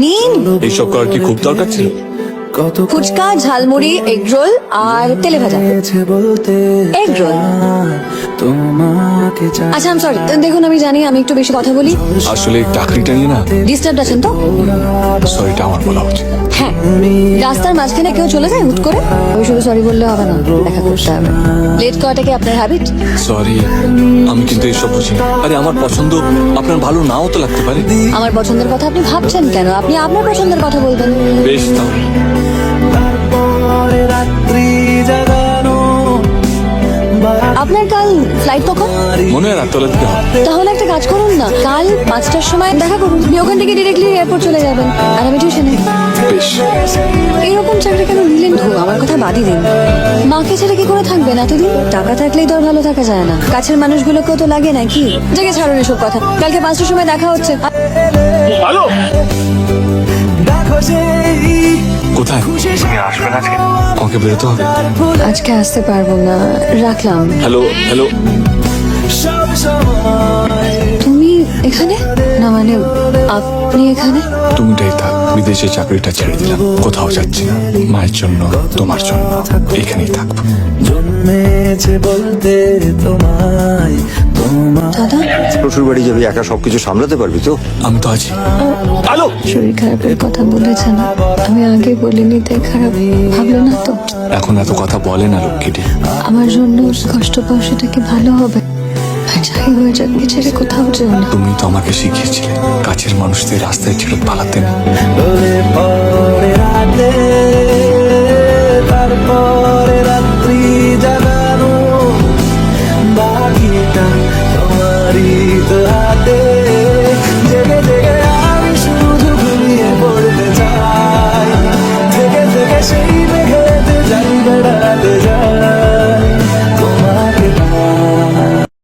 নিন এইসব করার কি খুব দরকার ছিল? কত ফুচকা ঝালমুড়ি এগ রোল আর তেলে ভাজা। হয়েছে আচ্ছা আম সরি দেখুন আমি জানি আমি একটু বেশি কথা বলি। আসলে চাকরিটা নিয়ে না ডিস্টার্ব আছেন তো? সরিটা আমার বলা উচিত। হ্যাঁ রাস্তার মাঝখানে কেউ চলে যায় হুট করে? আমি শুধু সরি বললে হবে না দেখা করতে হবে। লেট করাটা কি আপনার হ্যাবিট সরি আমি কিন্তু এইসব বুঝি না। আরে আমার পছন্দ আপনার ভালো নাও তো লাগতে পারে। আমার পছন্দের কথা আপনি ভাবছেন কেন? আপনি আপনার পছন্দের কথা বলবেন। বেশ তাহলে। মনে হয় রাততলা দিকে হবে। তাহলে একটা কাজ করুন না কাল পাঁচটার সময় দেখা করুন। আপনি ওখান থেকে ডিরেক্টলি এয়ারপোর্ট চলে যাবেন আর আমি টিউশনে বেশ। এরকম চাকরি কেন নিলেন তো? আমার কথা বাদই দিন। মাকে ছেড়ে কি করে থাকবেন এতদিন? টাকা থাকলেই তো আর ভালো থাকা যায় না। কাছের মানুষগুলোকেও তো লাগে নাকি? জেগে ছাড়ুন এসব কথা। কালকে পাঁচটার সময় দেখা হচ্ছে। সেই কোথায়? আমাকে বেরোতে হবে। আজকে আসতে পারব না। রাখলাম। Hello hello. তুমি এখানে? না মানে আপনি এখানে? তুমিটাই থাক বিদেশে চাকরিটা ছেড়ে দিলাম। কোথাও যাচ্ছি না। মায়ের জন্য তোমার জন্য। এখানেই থাকব। জন্মেছে বলতে তোমায় দাদা? শ্বশুর বাড়ি যাবি একা সবকিছু সামলাতে পারবি তো? আমি তো আছি। হ্যালো শরীর খারাপের কথা বলেছেন আমি আগে বলিনি তাই খারাপ ভাবলো না তো। এখন এত কথা বলে না লক্ষ্মীটি আমার জন্য কষ্ট পাওয়া সেটা কি ভালো হবে? যাই হয়ে কোথাও না তুমি তো আমাকে শিখিয়েছিলে। কাছের মানুষদের রাস্তায় ছেড়ে পালাতে। রাতে